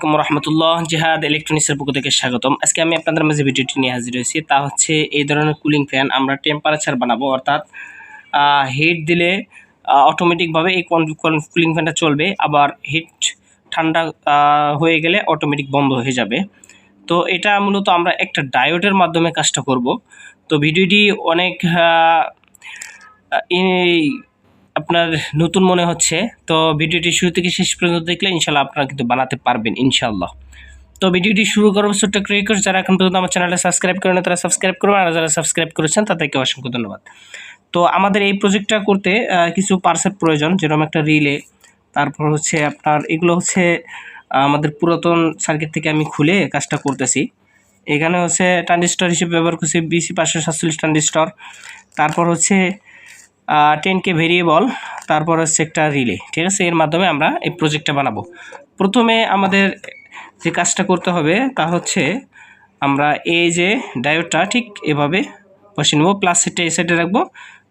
রহমতুল্লাহ, জিহাদ ইলেকট্রনিক্সের পক্ষ থেকে স্বাগতম। আজকে আমি আপনাদের মাঝে ভিডিওটি নিয়ে হাজির হয়েছি। তা হচ্ছে এই ধরনের কুলিং ফ্যান আমরা টেম্পারেচার বানাবো, অর্থাৎ হিট দিলে অটোমেটিকভাবে এই কুলিং ফ্যানটা চলবে। আবার হিট ঠান্ডা হয়ে গেলে অটোমেটিক বন্ধ হয়ে যাবে। তো এটা মূলত আমরা একটা ডায়োডের মাধ্যমে কাজটা করব। তো ভিডিওটি অনেক আপনার নতুন মনে হচ্ছে, তো ভিডিওটি শুরু থেকে শেষ পর্যন্ত দেখলে ইনশাল্লাহ আপনারা কিন্তু বানাতে পারবেন ইনশাল্লাহ তো ভিডিওটি শুরু করব ছোট্ট একটা রিকোয়েস্ট যারা এখন পর্যন্ত আমার চ্যানেলটা সাবস্ক্রাইব করেন, তারা সাবস্ক্রাইব করবেন, আর যারা সাবস্ক্রাইব করেছেন, তাদেরকে অসংখ্য ধন্যবাদ। তো আমাদের এই প্রজেক্টটা করতে কিছু পার্সের প্রয়োজন, যেরকম একটা রিলে তারপর হচ্ছে আপনার, এগুলো হচ্ছে আমাদের পুরাতন সার্কিট থেকে আমি খুলে কাজটা করতেছি। এখানে হচ্ছে ট্রানজিস্টর হিসেবে ব্যবহার করছি বিসি পাঁচশো সাতচল্লিশ ট্রানজিস্টর তারপর হচ্ছে টেন কে ভেরিয়েবল তারপর হচ্ছে একটা রিলে ঠিক আছে? এর মাধ্যমে আমরা এই প্রজেক্টটা বানাবো। প্রথমে আমাদের যে কাজটা করতে হবে, তা হচ্ছে আমরা এই যে ডায়োডটা ঠিক এভাবে বসে নেব প্লাস সেটটা এই সাইডে রাখব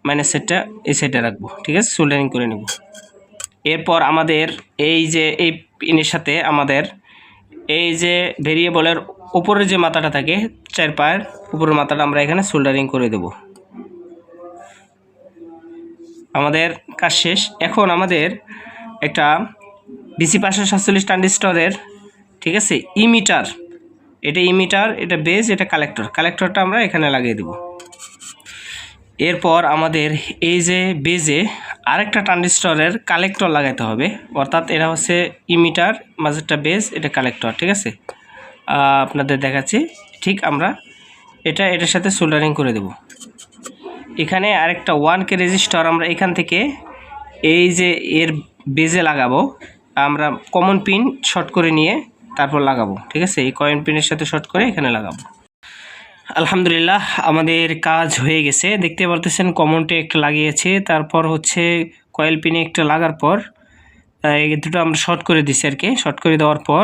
মাইনাস সেটটা এই সাইডে রাখব, ঠিক আছে? সোল্ডারিং করে নেব। এরপর আমাদের এই যে, এই পিনের সাথে আমাদের এই যে ভেরিয়েবলের উপরের যে মাথাটা থাকে, চার পায়ের উপরের মাথাটা আমরা এখানে সোল্ডারিং করে দেবো। আমাদের কাজ শেষ। এখন আমাদের একটা বিসি পাঁচশো সাতচল্লিশ ট্রানজিস্টরের ঠিক আছে ইমিটার এটা ইমিটার এটা বেজ এটা কালেক্টর কালেক্টরটা আমরা এখানে লাগিয়ে দেব। এরপর আমাদের এই যে বেজে আরেকটা ট্রানজিস্টরের কালেক্টর লাগাইতে হবে। অর্থাৎ এটা হচ্ছে ইমিটার মাঝেরটা বেজ এটা কালেক্টর ঠিক আছে? আপনাদের দেখাচ্ছি। ঠিক আমরা এটা, এটার সাথে সোল্ডারিং করে দেবো। এখানে আরেকটা ওয়ান কে রেজিস্টার আমরা এখান থেকে এই যে এর বেজে লাগাবো, আমরা কমন পিন শর্ট করে নিয়ে তারপর লাগাবো, ঠিক আছে? এই কয়েন পিনের সাথে শর্ট করে এখানে লাগাবো। আলহামদুলিল্লাহ, আমাদের কাজ হয়ে গেছে। দেখতে পারতেছেন কমনটে একটা লাগিয়েছে, তারপর হচ্ছে কয়েল পিনে একটা লাগার পর এই দুটো আমরা শর্ট করে দিছি আর কি। শর্ট করে দেওয়ার পর,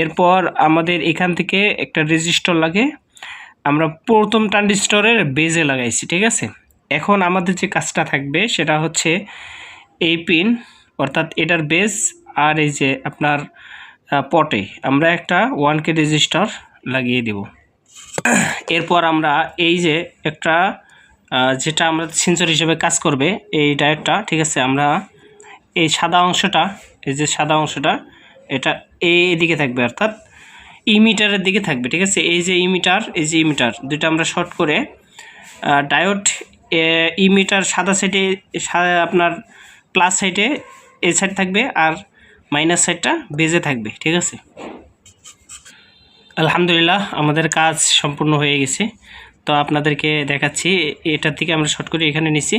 এরপর আমাদের এখান থেকে একটা রেজিস্টার লাগে। আমরা প্রথম ট্রানজিস্টরের বেজে লাগাইছি, ঠিক আছে? এখন আমাদের যে কাজটা থাকবে সেটা হচ্ছে এই পিন, অর্থাৎ এটার বেজ আর এই যে আপনার পটে। আমরা একটা ওয়ান কে রেজিস্টার লাগিয়ে দেব। এরপর আমরা এই যে একটা যেটা আমরা সেন্সর হিসেবে কাজ করবে এই ডায়োডটা ঠিক আছে? আমরা এই সাদা অংশটা, এই যে সাদা অংশটা, এটা এই দিকে থাকবে, অর্থাৎ ইমিটারের দিকে থাকবে, ঠিক আছে? এই যে ইমিটার, এই যে ইমিটার দুটো আমরা শর্ট করে ডায়োড ইমিটার সাদা সাইডে আপনার প্লাস সাইডে এই সাইড থাকবে আর মাইনাস সাইডটা বেজে থাকবে, ঠিক আছে? আলহামদুলিল্লাহ, আমাদের কাজ সম্পূর্ণ হয়ে গেছে। তো আপনাদেরকে দেখাচ্ছি, এটার থেকে আমরা শর্ট করে এখানে নিছি।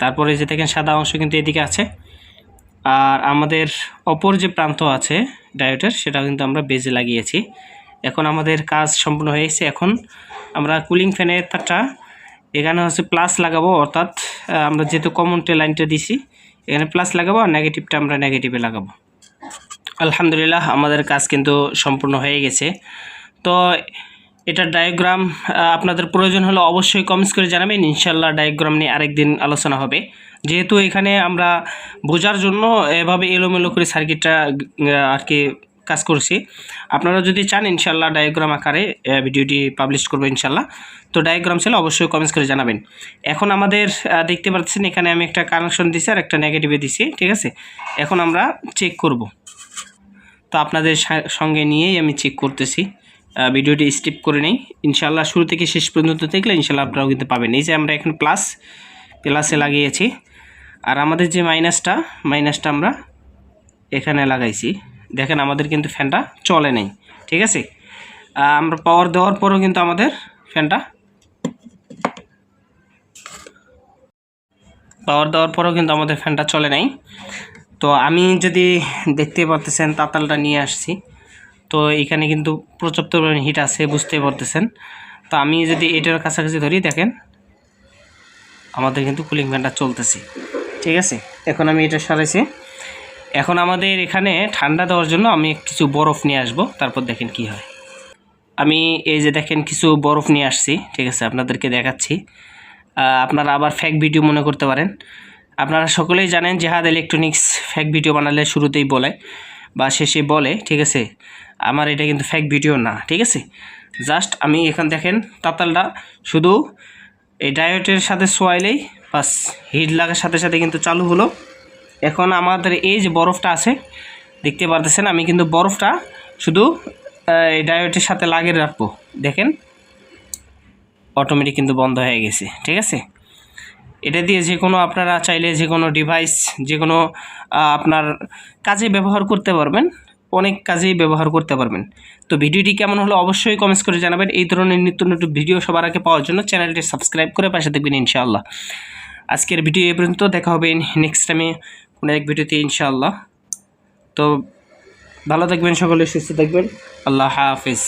তারপরে যে দেখেন, সাদা অংশ কিন্তু এদিকে আছে। আর আমাদের অপর যে প্রান্ত আছে ডায়োডের, সেটা কিন্তু আমরা বেজে লাগিয়েছি। এখন আমাদের কাজ সম্পূর্ণ হয়ে গেছে। এখন আমরা কুলিং ফ্যানের তারটা, এখানে হচ্ছে প্লাস লাগাবো, অর্থাৎ আমরা যেহেতু কমন লাইনটা দিছি, এখানে প্লাস লাগাবো আর নেগেটিভটা আমরা নেগেটিভে লাগাবো। আলহামদুলিল্লাহ, আমাদের কাজ কিন্তু সম্পূর্ণ হয়ে গেছে। তো এটার ডায়াগ্রাম আপনাদের প্রয়োজন হলে অবশ্যই কমেন্টস করে জানাবেন। ইনশাল্লাহ ডায়াগ্রাম নিয়ে আরেকদিন আলোচনা হবে। যেহেতু এখানে আমরা বোঝার জন্য এভাবে এলোমেলো করে সার্কিটটা আর কি কাজ করছি। আপনারা যদি চান ইনশাল্লাহ ডায়াগ্রাম আকারে ভিডিওটি পাবলিশ করব ইনশাল্লাহ তো ডায়াগ্রাম ছিল, অবশ্যই কমেন্টস করে জানাবেন। এখন আমাদের দেখতে পাচ্ছেন, এখানে আমি একটা কানেকশন দিছি আর একটা নেগেটিভে দিছি, ঠিক আছে? এখন আমরা চেক করব। তো আপনাদের সঙ্গে নিয়েই আমি চেক করতেছি। ভিডিওটি স্কিপ করে নেই। ইনশাল্লাহ শুরু থেকে শেষ পর্যন্ত দেখলে ইনশাল্লাহ আপনারাও কিন্তু পাবেন। এই যে আমরা এখন প্লাস প্লাসে লাগিয়েছি। আর আমাদের যে মাইনাসটা মাইনাসটা আমরা এখানে লাগাইছি। দেখেন আমাদের কিন্তু ফ্যানটা চলে নেই, ঠিক আছে? আমরা পাওয়ার দেওয়ার পরও কিন্তু আমাদের ফ্যানটা পাওয়ার দেওয়ার পরও কিন্তু আমাদের ফ্যানটা চলে নাই। তো আমি যদি দেখতে পারতেছেন, তাতালটা নিয়ে আসছি। তো এখানে কিন্তু পর্যাপ্ত পরিমাণে হিট আছে বুঝতে পারতেছেন। তো আমি যদি এটার কাছাকাছি ধরি, দেখেন, আমাদের কিন্তু কুলিং ফ্যানটা চলতেছে। ঠিক আছে? এখন আমি এটা সরাইছি। এখন আমাদের এখানে ঠান্ডা দেওয়ার জন্য আমি কিছু বরফ নিয়ে আসব, তারপর দেখেন কি হয়। আমি এই যে দেখেন কিছু বরফ নিয়ে আসছি, ঠিক আছে, আপনাদেরকে দেখাচ্ছি। আপনারা আবার ফ্যাক ভিডিও মনে করতে পারেন। আপনারা সকলেই জানেন জেহাদ ইলেকট্রনিক্স ফ্যাক ভিডিও বানালে শুরুতেই বলে বা শেষে বলে, ঠিক আছে? আমার এটা কিন্তু ফ্যাক ভিডিও না, ঠিক আছে? জাস্ট আমি এখান দেখেন, তাতালটা শুধু এই ডায়েটের সাথে সোয়াইলেই বাস, হিট লাগার সাথে সাথে কিন্তু চালু হলো। এখন আমাদের এই যে বরফটা আছে, দেখতে পারতেছেন, আমি কিন্তু বরফটা শুধু এই ডায়োটের সাথে লাগিয়ে রাখব। দেখেন অটোমেটিক কিন্তু বন্ধ হয়ে গেছে, ঠিক আছে? এটা দিয়ে যে কোনো আপনারা চাইলে যে কোনো ডিভাইস যে কোনো আপনার কাজে ব্যবহার করতে পারবেন, অনেক কাজেই ব্যবহার করতে পারবেন। তো ভিডিওটি কেমন হলো অবশ্যই কমেন্টস করে জানাবেন। এই ধরনের নিত্য নতুন ভিডিও সবার আগে পাওয়ার জন্য চ্যানেলটি সাবস্ক্রাইব করে পাশে দেখবেন ইনশাআল্লাহ। আজকের ভিডিও এ পর্যন্ত দেখা হবে নেক্সট টাইমে কোনো এক ভিডিওতে ইনশাআল্লাহ। তো ভালো থাকবেন সকলে, সুস্থ থাকবেন। আল্লাহ হাফিজ।